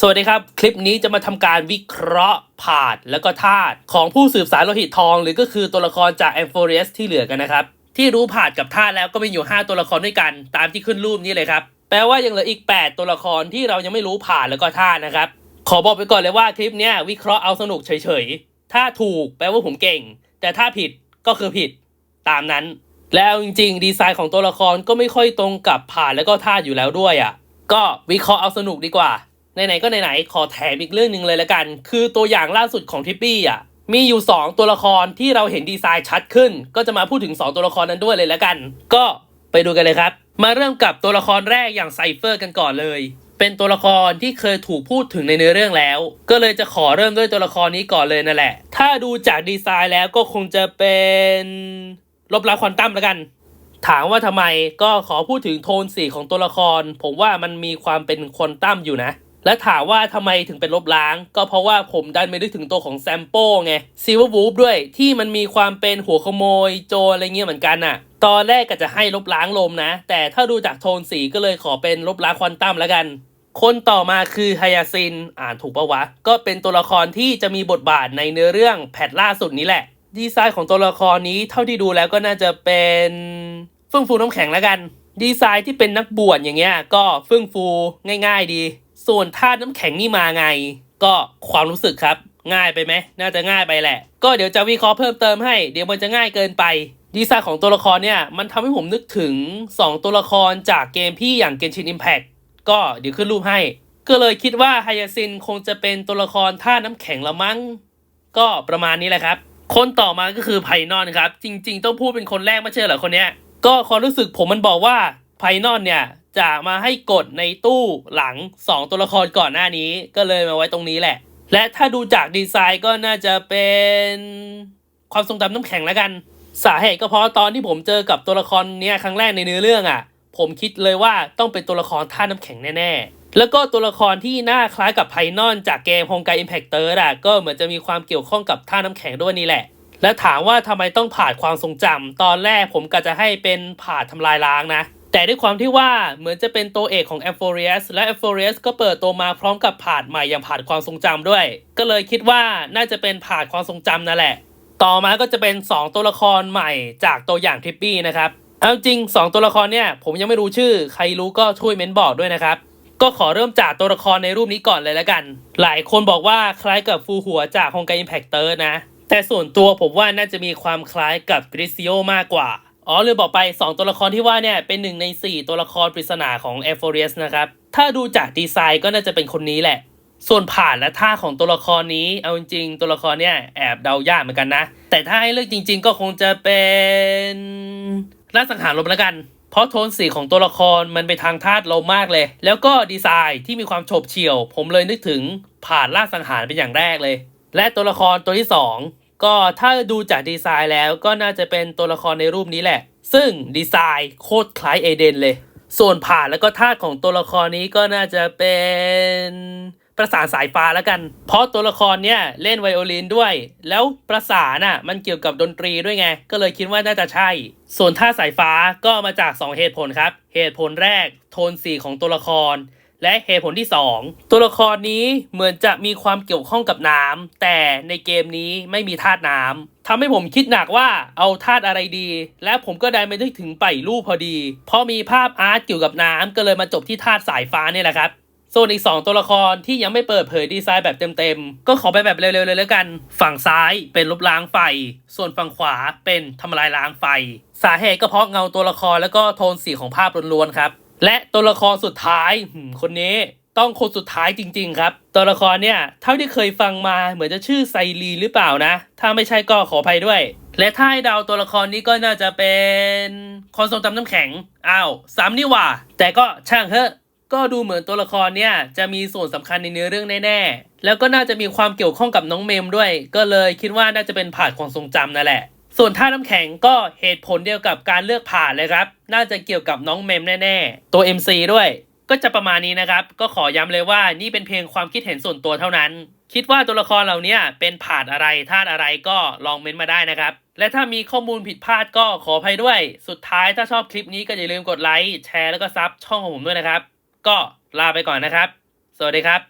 สวัสดีครับ คลิปนี้จะมาทำการวิเคราะห์ผาดแล้วก็ธาตุของผู้สืบสารโลหิตทอง หรือก็คือตัวละครจากแอมโฟเรียสที่เหลือกันนะครับ ที่รู้ผาดกับธาตุแล้วก็มีอยู่ 5 ตัวละครด้วยกัน ตามที่ขึ้นรูปนี้เลยครับ แปลว่ายังเหลืออีก 8 ตัวละครที่เรายังไม่รู้ผาดแล้วก็ธาตุนะครับ ขอบอกไปก่อนเลยว่าคลิปเนี้ยวิเคราะห์เอาสนุกเฉยๆ ถ้าถูกแปลว่าผมเก่ง แต่ถ้าผิดก็คือผิดตามนั้น แล้วจริงๆ ดีไซน์ของตัวละครก็ไม่ค่อยตรงกับผ่านแล้วก็ธาตุอยู่แล้วด้วยอะก็วิเคราะห์เอาสนุกดีกว่า ไหนๆก็ไหนๆขอแถมอีกเรื่องหนึ่งเลยละกัน คือตัวอย่างล่าสุดของทิปปี้อะมีอยู่ 2 ตัวละครที่เราเห็นดีไซน์ชัดขึ้น ก็จะมาพูดถึง 2 ตัวละครนั้นด้วยเลยละกัน ก็ไปดูกันเลยครับ มาเริ่มกับตัวละครแรกอย่างไซเฟอร์กันก่อนเลย เป็นตัวละครที่เคยถูกพูดถึงในเนื้อเรื่องแล้ว ก็เลยจะขอเริ่มด้วยตัวละครนี้ก่อนเลยนั่นแหละ ถ้าดูจากดีไซน์แล้วก็คงจะเป็นลบล้างควอนตัมแล้วกัน ถามว่าทำไมก็ขอพูดถึงโทนสีของตัวละคร ผมว่ามันมีความเป็นควอนตัมอยู่นะ และถามว่าทำไมถึงเป็นลบล้าง ก็เพราะว่าผมดันไม่นึกถึงตัวของแซมโป้ไงซีเวอร์วูฟด้วยที่มันมีความเป็นหัวขโมยโจรอะไรเงี้ยเหมือนกันอะตอนแรกก็จะให้ลบล้างลมนะ แต่ถ้าดูจากโทนสีก็เลยขอเป็นลบล้างควอนตัมแล้วกัน คนต่อมาคือไฮยาซิน อ่านถูกปะวะ ก็เป็นตัวละครที่จะมีบทบาทในเนื้อเรื่องแพทล่าสุดนี้แหละ ดีไซน์ของตัวละครนี้เท่าที่ดูแล้วก็น่าจะเป็นเฟื่องฟูน้ำแข็งแล้วกัน ดีไซน์ที่เป็นนักบวชอย่างเงี้ยก็เฟื่องฟูง่าย ๆ ดี ส่วนธาตุน้ำแข็งนี่มาไง ก็ความรู้สึกครับ ง่ายไปไหมน่าจะง่ายไปแหละ ก็เดี๋ยวจะวิเคราะห์เพิ่มเติมให้ เดี๋ยวมันจะง่ายเกินไปดีไซน์ของตัวละครเนี่ยมันทำให้ผมนึกถึง 2 ตัวละครจากเกมพี่อย่าง Genshin Impact ก็เดี๋ยวขึ้นรูปให้ ก็เลยคิดว่าไฮยาซินคงจะเป็นตัวละครท่าตุน้ำแข็งละมั้ง ก็ประมาณนี้แหละครับ คนต่อมาก็คือไพนอนครับ จริง ๆ ต้องพูดเป็นคนแรกไม่ใช่เหรอคนเนี้ย ก็ความรู้สึกผมมันบอกว่าไพนอนเนี่ย จะมาให้กดในตู้หลัง 2 ตัวละครก่อนหน้านี้ก็เลยมาไว้ตรงนี้แหละ และถ้าดูจากดีไซน์ก็น่าจะเป็นความทรงจำน้ำแข็งแล้วกัน สาเหตุก็เพราะตอนที่ผมเจอกับตัวละครเนี้ยครั้งแรกในเนื้อเรื่องอะ ผมคิดเลยว่าต้องเป็นตัวละครท่าน้ำแข็งแน่ๆ แล้วก็ตัวละครที่หน้าคล้ายกับไพนอนจากเกม h o n g a i Impact เตอร์อะก็เหมือนจะมีความเกี่ยวข้องกับท่าน้ำแข็งด้วยนี่แหละและถามว่าทำไมต้องผ่านความทรงจำตอนแรกผมก็จะให้เป็นผ่าทำลายล้างนะ แต่ด้วยความที่ว่าเหมือนจะเป็นตัวเอกของ a m p h o r i u s และ a m p h o r i u s ก็เปิดตัวมาพร้อมกับผ่านใหม่อย่างผ่านความทรงจำด้วย ก็เลยคิดว่าน่าจะเป็นผ่านความทรงจำนั่นแหละ ต่อมาก็จะเป็น 2 ตัวละครใหม่จากตัวอย่างทิปปี้นะครับเอาจริง 2 ตัวละครเนี่ยผมยังไม่รู้ชื่อ ใครรู้ก็ช่วยเม้นบอกด้วยนะครับก็ขอเริ่มจากตัวละครในรูปนี้ก่อนเลยแล้วกัน หลายคนบอกว่าคล้ายกับฟูหัวจากฮงไกอิมแพคเตอร์นะ แต่ส่วนตัวผมว่าน่าจะมีความคล้ายกับกริซิโอมากกว่า อ๋อลืมบอกไป 2 ตัวละครที่ว่าเนี่ยเป็นหนึ่งใน 4 ตัวละครปริศนาของเอฟโฟเรียสนะครับ ถ้าดูจากดีไซน์ก็น่าจะเป็นคนนี้แหละ ส่วนผ่านและท่าของตัวละครนี้ เอาจริงๆตัวละครเนี่ยแอบเดายากเหมือนกันนะ แต่ถ้าให้เลือกจริง ๆ ก็คงจะเป็นล่าสังหารลมแล้วกัน เพราะโทนสีของตัวละครมันไปทางธาตุลมมากเลย แล้วก็ดีไซน์ที่มีความโฉบเฉี่ยว ผมเลยนึกถึงผ่านล่าสังหารเป็นอย่างแรกเลย และตัวละครตัวที่ 2 ก็ถ้าดูจากดีไซน์แล้วก็น่าจะเป็นตัวละครในรูปนี้แหละ ซึ่งดีไซน์โคตรคล้ายเอเดนเลย ส่วนผ่านแล้วก็ธาของตัวละครนี้ก็น่าจะเป็นประสานสายฟ้าแล้วกัน เพราะตัวละครเนี่ยเล่นไวโอลินด้วย แล้วประสานอะมันเกี่ยวกับดนตรีด้วยไง ก็เลยคิดว่าน่าจะใช่ ส่วนท่าสายฟ้าก็มาจาก 2 เหตุผลครับ เหตุผลแรกโทนสีของตัวละคร และเหตุผลที่ 2 ตัวละครนี้เหมือนจะมีความเกี่ยวข้องกับน้ำแต่ในเกมนี้ไม่มีธาตุน้ำทำให้ผมคิดหนักว่าเอาธาตุอะไรดี และผมก็ได้ไปนึกถึงไปรูปพอดี เพราะมีภาพอาร์ตเกี่ยวกับน้ำก็เลยมาจบที่ธาตุสายฟ้าเนี่ยแหละครับส่วนอีก 2 ตัวละครที่ยังไม่เปิดเผยดีไซน์แบบเต็มๆ ก็ขอไปแบบเร็วๆเลยแล้วกัน ฝั่งซ้ายเป็นลบล้างไฟ ส่วนฝั่งขวาเป็นทำลายล้างไฟ สาเหตุก็เพราะเงาตัวละครแล้วก็โทนสีของภาพล้วนๆครับ และตัวละครสุดท้ายคนนี้ต้องคนสุดท้ายจริง ๆ ครับ ตัวละครเนี่ยเท่าที่เคยฟังมาเหมือนจะชื่อไซรีหรือเปล่านะ ถ้าไม่ใช่ก็ขออภัยด้วย และถ้าให้เดาตัวละครนี้ก็น่าจะเป็นคอนทรงจำน้ำแข็งอ้าวสามนี่หว่า แต่ก็ช่างเถอะก็ดูเหมือนตัวละครเนี่ยจะมีส่วนสำคัญในเนื้อเรื่องแน่ๆ แล้วก็น่าจะมีความเกี่ยวข้องกับน้องเมมด้วย ก็เลยคิดว่าน่าจะเป็นผ่านความทรงจำนั่นแหละ ส่วนท่าน้ำแข็งก็เหตุผลเดียวกับการเลือกผ่านเลยครับ น่าจะเกี่ยวกับน้องเมมแน่ๆ ตัว MC ด้วย ก็จะประมาณนี้นะครับ ก็ขอย้ำเลยว่านี่เป็นเพียงความคิดเห็นส่วนตัวเท่านั้น คิดว่าตัวละครเหล่านี้เป็นผ่านอะไรธาตุอะไรก็ลองเม้นมาได้นะครับ และถ้ามีข้อมูลผิดพลาดก็ขออภัยด้วย สุดท้ายถ้าชอบคลิปนี้ก็อย่าลืมกดไลค์แชร์แล้วก็ซับช่องของผมด้วยนะครับ ก็ลาไปก่อนนะครับ สวัสดีครับ